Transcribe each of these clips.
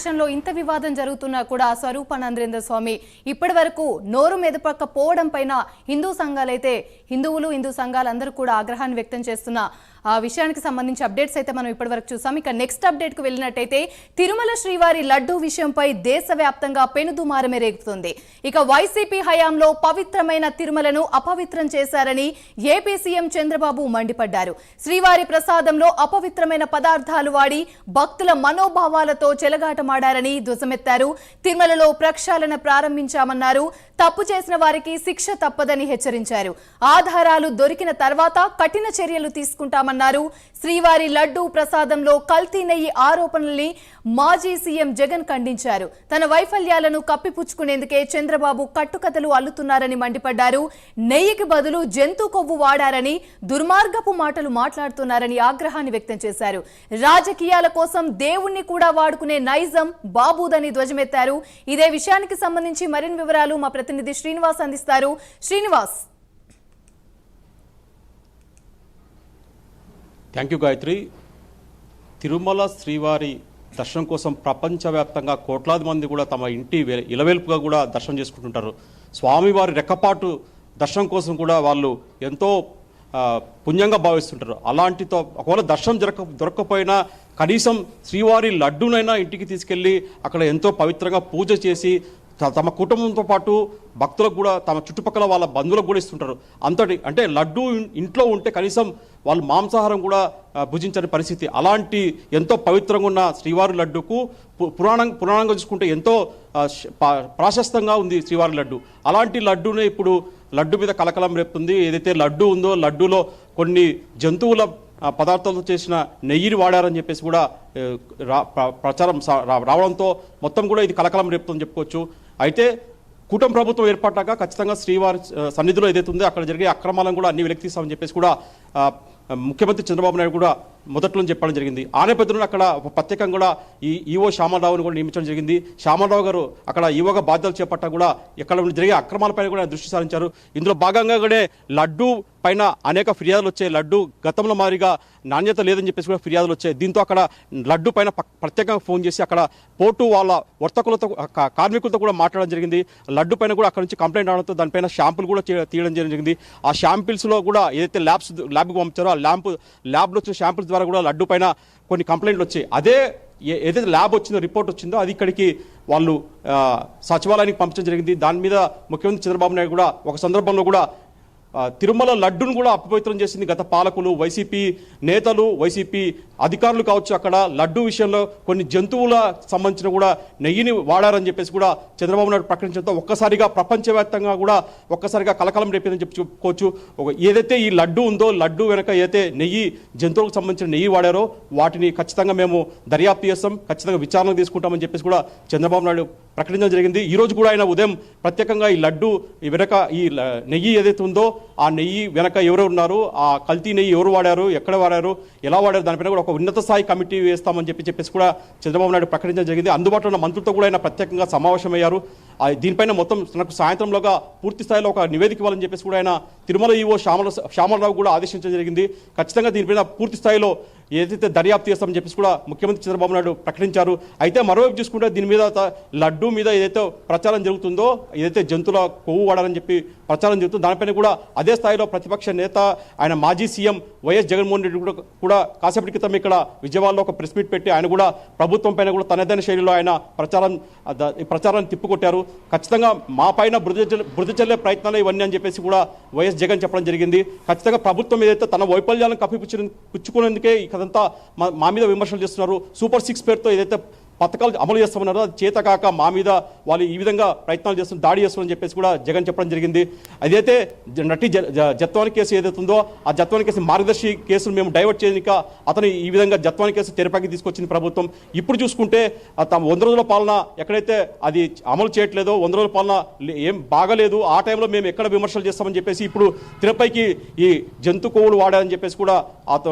విషయంలో ఇంత వివాదం జరుగుతున్నా కూడా స్వరూపానందేంద్ర స్వామి ఇప్పటి వరకు నోరు మెదపకపోవడం పైన హిందూ సంఘాలైతే హిందువులు హిందూ సంఘాలందరూ కూడా ఆగ్రహాన్ని వ్యక్తం చేస్తున్న ఆ విషయానికి సంబంధించి అప్డేట్స్ అయితే మనం ఇప్పటివరకు చూసాం. ఇక నెక్స్ట్ అప్డేట్కు వెళ్ళినట్టయితే తిరుమల శ్రీవారి లడ్డూ విషయంపై దేశవ్యాప్తంగా పెనుదుమారమే రేగుతుంది. ఇక వైసీపీ హయాంలో పవిత్రమైన తిరుమలను అపవిత్రం చేశారని ఏపీ సీఎం చంద్రబాబు మండిపడ్డారు. శ్రీవారి ప్రసాదంలో అపవిత్రమైన పదార్థాలు వాడి భక్తుల మనోభావాలతో చెలగాటమాడారని ధ్వజమెత్తారు. తిరుమలలో ప్రక్షాళన ప్రారంభించామన్నారు. తప్పు చేసిన వారికి శిక్ష తప్పదని హెచ్చరించారు. ఆధారాలు దొరికిన తర్వాత కఠిన చర్యలు తీసుకుంటామని చేశామన్నారు శ్రీవారి లడ్డూ ప్రసాదంలో కల్తీ నెయ్యి ఆరోపణల్ని మాజీ సీఎం జగన్ ఖండించారు. తన వైఫల్యాలను కప్పిపుచ్చుకునేందుకే చంద్రబాబు కట్టుకథలు అల్లుతున్నారని మండిపడ్డారు. నెయ్యికి బదులు జంతు కొవ్వు వాడారని దుర్మార్గపు మాటలు మాట్లాడుతున్నారని ఆగ్రహాన్ని వ్యక్తం చేశారు. రాజకీయాల కోసం దేవుణ్ణి కూడా వాడుకునే నైజం బాబుదని ధ్వజమెత్తారు. ఇదే విషయానికి సంబంధించి మరిన్ని వివరాలు మా ప్రతినిధి శ్రీనివాస్ అందిస్తారు. Srinivas. Thank you Gayathri. Tirumala శ్రీవారి దర్శనం కోసం ప్రపంచవ్యాప్తంగా కోట్లాది మంది కూడా తమ ఇంటి ఇలవేల్పుగా కూడా దర్శనం చేసుకుంటుంటారు. స్వామివారి రెక్కపాటు దర్శనం కోసం కూడా వాళ్ళు ఎంతో పుణ్యంగా భావిస్తుంటారు. అలాంటితో ఒకవేళ దర్శనం దొరక దొరకకపోయినా కనీసం శ్రీవారి లడ్డునైనా ఇంటికి తీసుకెళ్ళి అక్కడ ఎంతో పవిత్రంగా పూజ చేసి తమ కుటుంబంతో పాటు భక్తులకు కూడా తమ చుట్టుపక్కల వాళ్ళ బంధువులకు కూడా ఇస్తుంటారు. అంతటి అంటే లడ్డు ఇంట్లో ఉంటే కనీసం వాళ్ళు మాంసాహారం కూడా భుజించని పరిస్థితి. అలాంటి ఎంతో పవిత్రంగా ఉన్న శ్రీవారి లడ్డుకు పు- పురాణం పురాణంగా చూసుకుంటే ఎంతో పా- ప్రాశస్తంగా ఉంది శ్రీవారి లడ్డు. అలాంటి లడ్డునే ఇప్పుడు లడ్డు మీద కలకలం రేపుతుంది. ఏదైతే లడ్డు ఉందో లడ్డులో కొన్ని జంతువుల పదార్థాలతో చేసిన నెయ్యిని వాడారని చెప్పేసి కూడా రా- ప్రచారం రావడంతో మొత్తం కూడా ఇది కలకలం రేపుతుందని చెప్పుకోవచ్చు. అయితే కూటమి ప్రభుత్వం ఏర్పడ్డాక ఖచ్చితంగా శ్రీవారి సన్నిధిలో ఏదైతే ఉందో అక్కడ జరిగే అక్రమాలను కూడా అన్ని వెలికితీస్తామని చెప్పేసి కూడా ముఖ్యమంత్రి చంద్రబాబు నాయుడు కూడా మొదట్లో చెప్పడం జరిగింది. ఆ నేపథ్యంలో అక్కడ ఒక ప్రత్యేకంగా కూడా ఈ ఈవో శ్యామరావును కూడా నియమించడం జరిగింది. శ్యామలరావు గారు అక్కడ ఈవోగా బాధ్యతలు చేపట్టడం కూడా ఎక్కడ జరిగే అక్రమాలపైన కూడా దృష్టి సారించారు. ఇందులో భాగంగా కూడా లడ్డు పైన అనేక ఫిర్యాదులు వచ్చాయి. లడ్డు గతంలో మాదిరిగా నాణ్యత లేదని చెప్పేసి కూడా ఫిర్యాదులు వచ్చాయి. దీంతో అక్కడ లడ్డు పైన ప్రత్యేకంగా ఫోన్ చేసి అక్కడ పోర్టు వాళ్ళ వర్తకులతో కార్మికులతో కూడా మాట్లాడడం జరిగింది. లడ్డు పైన కూడా అక్కడ నుంచి కంప్లైంట్ రావడంతో దానిపైన షాంపుల్ కూడా తీయడం జరిగింది. ఆ షాంపిల్స్లో కూడా ఏదైతే ల్యాబ్స్ ల్యాబ్కి పంపించారో ఆ ల్యాంప్ ల్యాబ్లో వచ్చిన షాంపిల్స్ ద్వారా కూడా లడ్డు పైన కొన్ని కంప్లైంట్లు వచ్చాయి. అదే ఏ- ఏదైతే ల్యాబ్ వచ్చిందో రిపోర్ట్ వచ్చిందో అది ఇక్కడికి వాళ్ళు సచివాలయానికి పంపించడం జరిగింది. దాని మీద ముఖ్యమంత్రి చంద్రబాబు నాయుడు కూడా ఒక సందర్భంలో కూడా తిరుమల లడ్డును కూడా అపవిత్రం చేసింది గత పాలకులు వైసీపీ నేతలు వైసీపీ అధికారులు కావచ్చు అక్కడ లడ్డు విషయంలో కొన్ని జంతువుల సంబంధించిన కూడా నెయ్యిని వాడారని చెప్పేసి కూడా చంద్రబాబు నాయుడు ప్రకటించడంతో ఒక్కసారిగా ప్రపంచవ్యాప్తంగా కూడా ఒక్కసారిగా కలకలం రేపిందని చెప్పి చెప్పుకోవచ్చు. ఏదైతే ఈ లడ్డు ఉందో లడ్డు వెనక ఏదైతే నెయ్యి జంతువులకు సంబంధించిన నెయ్యి వాడారో వాటిని ఖచ్చితంగా మేము దర్యాప్తు చేస్తాం ఖచ్చితంగా విచారణ తీసుకుంటామని చెప్పేసి కూడా చంద్రబాబు నాయుడు ప్రకటించడం జరిగింది. ఈ రోజు కూడా ఆయన ఉదయం ప్రత్యేకంగా ఈ లడ్డు ఈ వెనక ఈ నెయ్యి ఏదైతే ఉందో ఆ నెయ్యి వెనక ఎవరు ఉన్నారు ఆ కల్తీ నెయ్యి ఎవరు వాడారు ఎక్కడ వాడారు ఎలా వాడారు దానిపైన కూడా ఒక ఉన్నత స్థాయి కమిటీ వేస్తామని చెప్పి చెప్పేసి కూడా చంద్రబాబు నాయుడు ప్రకటించడం జరిగింది. అందుబాటులో ఉన్న మంత్రులతో కూడా ఆయన ప్రత్యేకంగా సమావేశమయ్యారు. దీనిపైన మొత్తం తనకు సాయంత్రంలోగా పూర్తి స్థాయిలో ఒక నివేదిక ఇవ్వాలని చెప్పేసి కూడా ఆయన తిరుమల ఈవో శ్యామల శ్యామలరావు కూడా ఆదేశించడం జరిగింది. ఖచ్చితంగా దీనిపైన పూర్తి స్థాయిలో ఏదైతే దర్యాప్తు చేస్తామని చెప్పేసి కూడా ముఖ్యమంత్రి చంద్రబాబు నాయుడు ప్రకటించారు. అయితే మరోవైపు చూసుకుంటే దీని మీద లడ్డు మీద ఏదైతే ప్రచారం జరుగుతుందో ఏదైతే జంతువుల కొవ్వు వాడాలని చెప్పి ప్రచారం జరుగుతుందో దానిపైన కూడా అదే స్థాయిలో ప్రతిపక్ష నేత ఆయన మాజీ సీఎం వైఎస్ జగన్మోహన్ రెడ్డి కూడా కూడా కాసేపటి క్రితం ఇక్కడ విజయవాడలో ఒక ప్రెస్ మీట్ పెట్టి ఆయన కూడా ప్రభుత్వం పైన కూడా తనదైన శైలిలో ఆయన ప్రచారం ఈ ప్రచారాన్ని తిప్పుకొట్టారు. ఖచ్చితంగా మా పైన బృద చల్లే ప్రయత్నాలు ఇవన్నీ అని చెప్పేసి కూడా వైఎస్ జగన్ చెప్పడం జరిగింది. ఖచ్చితంగా ప్రభుత్వం ఏదైతే తన వైఫల్యాలను కప్పిపుచ్చిన పుచ్చుకునేందుకే ఇదంతా మా మా మీద విమర్శలు చేస్తున్నారు. సూపర్ సిక్స్ పేరుతో ఏదైతే పథకాలు అమలు చేస్తామన్నారు. అది చేత మా మీద వాళ్ళు ఈ విధంగా ప్రయత్నాలు చేస్తున్న దాడి చేస్తున్నారని చెప్పేసి కూడా జగన్ చెప్పడం జరిగింది. అదైతే నటి జ- జత్వాని కేసు ఏదైతుందో ఆ జత్వాని కేసు మార్గదర్శి కేసును మేము డైవర్ట్ చేయక అతను ఈ విధంగా జత్వాని కేసు తెరపైకి తీసుకొచ్చింది ప్రభుత్వం. ఇప్పుడు చూసుకుంటే తమ వంద రోజుల పాలన ఎక్కడైతే అది అమలు చేయట్లేదో వంద రోజుల పాలన లే- ఏం బాగలేదు. ఆ టైంలో మేము ఎక్కడ విమర్శలు చేస్తామని చెప్పేసి ఇప్పుడు తిరుపైకి ఈ జంతు కొవ్వులు వాడారని చెప్పేసి కూడా అత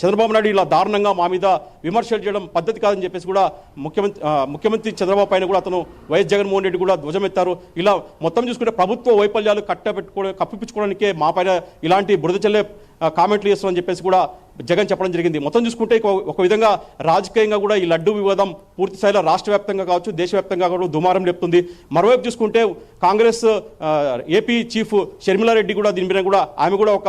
చంద్రబాబు నాయుడు ఇలా దారుణంగా మా మీద విమర్శలు చేయడం పద్ధతి కాదని చెప్పేసి కూడా ముఖ్యమంత్రి ముఖ్యమంత్రి చంద్రబాబు పైన కూడా అతను వైఎస్ జగన్మోహన్ రెడ్డి కూడా ధ్వజమెత్తారు. ఇలా మొత్తం చూసుకుంటే ప్రభుత్వ వైఫల్యాలు కట్టబెట్టుకో కప్పిపించుకోవడానికే మా పైన ఇలాంటి బురద చెల్లె కామెంట్లు చేస్తామని చెప్పేసి కూడా జగన్ చెప్పడం జరిగింది. మొత్తం చూసుకుంటే ఒక- విధంగా రాజకీయంగా కూడా ఈ లడ్డు వివాదం పూర్తి స్థాయిలో రాష్ట్ర వ్యాప్తంగా కావచ్చు దేశవ్యాప్తంగా కూడా దుమారం లేపుతుంది. మరోవైపు చూసుకుంటే కాంగ్రెస్ ఏపీ చీఫ్ షర్మిలారెడ్డి కూడా దీని మీద కూడా ఆమె కూడా ఒక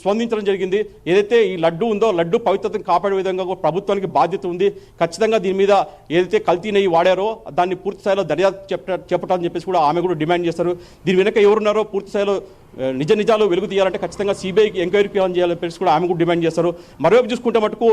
స్పందించడం జరిగింది. ఏదైతే ఈ లడ్డు ఉందో లడ్డు పవిత్రతను కాపాడే విధంగా ప్రభుత్వానికి బాధ్యత ఉంది. ఖచ్చితంగా దీని మీద ఏదైతే కల్తీ నెయ్యి వాడారో దాన్ని పూర్తి స్థాయిలో దర్యాప్తు చెప్ప చెప్పటాలని చెప్పేసి కూడా ఆమె కూడా డిమాండ్ చేస్తారు. దీని వెనక ఎవరున్నారో పూర్తి స్థాయిలో నిజ నిజాలు వెలుగు తీయాలంటే ఖచ్చితంగా సిబిఐకి ఎంక్వైరీ చేయాలని చెప్పేసి కూడా ఆమె కూడా డిమాండ్ చేస్తారు. మరోవైపు చూసుకుంటే మటుకు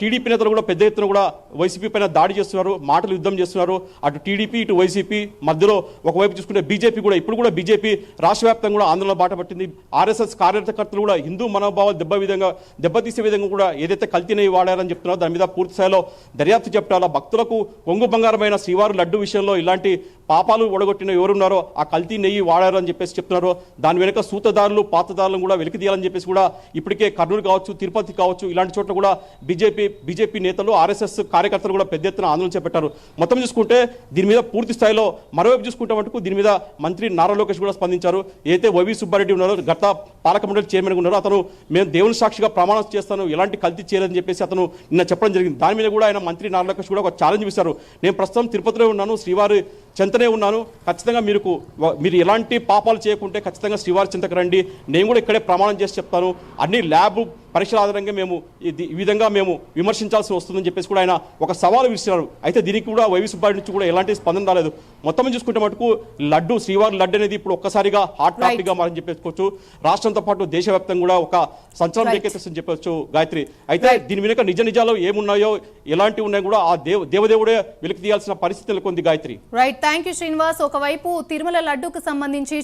టీడీపీ నేతలు కూడా పెద్ద ఎత్తున కూడా వైసీపీ పైన దాడి చేస్తున్నారు మాటలు యుద్ధం చేస్తున్నారు. అటు టీడీపీ ఇటు వైసీపీ మధ్యలో ఒకవైపు చూసుకుంటే బీజేపీ కూడా ఇప్పుడు కూడా బీజేపీ రాష్ట్ర వ్యాప్తంగా కూడా ఆందోళన బాట పట్టింది. ఆర్ఎస్ఎస్ కార్యకర్తలు కూడా హిందూ మనోభావాలు దెబ్బ విధంగా దెబ్బతీసే విధంగా కూడా ఏదైతే కల్తీనవి వాడారని చెప్తున్నారో దాని మీద పూర్తి స్థాయిలో దర్యాప్తు చెప్పాలా? భక్తులకు కొంగు బంగారమైన శ్రీవారు లడ్డు విషయంలో ఇలాంటి పాపాలు ఒడగొట్టిన ఎవరున్నారో ఆ కల్తీ నెయ్యి వాడారు అని చెప్పేసి చెప్తున్నారు. దాని వెనుక సూతదారులు పాతదారులను కూడా వెలికి తీయాలని చెప్పేసి కూడా ఇప్పటికే కర్నూలు కావచ్చు తిరుపతి కావచ్చు ఇలాంటి చోట్ల కూడా బీజేపీ బీజేపీ నేతలు ఆర్ఎస్ఎస్ కార్యకర్తలు కూడా పెద్ద ఎత్తున ఆందోళన చేపట్టారు. మొత్తం చూసుకుంటే దీని మీద పూర్తి స్థాయిలో మరోవైపు చూసుకుంటే మటుకు దీని మీద మంత్రి నారా లోకేష్ కూడా స్పందించారు. ఏదైతే వైవి సుబ్బారెడ్డి ఉన్నారో గత పాలక మండలి చైర్మన్ ఉన్నారో అతను మేము దేవుని సాక్షిగా ప్రమాణం చేస్తాను ఎలాంటి కల్తీ చేయలేదని చెప్పేసి అతను నిన్న చెప్పడం జరిగింది. దాని మీద కూడా ఆయన మంత్రి నారా లోకేష్ కూడా ఒక ఛాలెంజ్ ఇస్తారు నేను ప్రస్తుతం తిరుపతిలో ఉన్నాను శ్రీవారి చెంతనే ఉన్నాను. ఖచ్చితంగా మీరు మీరు ఎలాంటి పాపాలు చేయకుంటే ఖచ్చితంగా శ్రీవారి చింతకు రండి. నేను కూడా ఇక్కడే ప్రమాణం చేసి చెప్తాను. అన్ని ల్యాబ్ పరీక్షల ఆధారంగా మేము ఈ విధంగా మేము విమర్శించాల్సి వస్తుందని చెప్పేసి కూడా ఆయన ఒక సవాలు విసిరారు అయితే దీనికి కూడా వైవి సుబ్బారెడ్డి నుంచి కూడా ఎలాంటి స్పందన రాలేదు. మొత్తం చూసుకుంటే మటుకు లడ్డు శ్రీవారి లడ్డు అనేది ఇప్పుడు ఒక్కసారిగా హాట్ Right. టాపిక్గా మారని చెప్పేసుకోవచ్చు. రాష్ట్రంతో పాటు దేశవ్యాప్తంగా కూడా ఒక సంచలనం. రేకెత్తిస్తుందని చెప్పొచ్చు గాయత్రి. అయితే. దీని వెనుక నిజ నిజాలు ఏమున్నాయో ఎలాంటివి ఉన్నాయో కూడా ఆ దేవ దేవదేవుడే వెలికి తీయాల్సిన పరిస్థితి నెలకొంది Gayathri. Right thank you Srinivas. ఒకవైపు తిరుమల లడ్డూకు సంబంధించి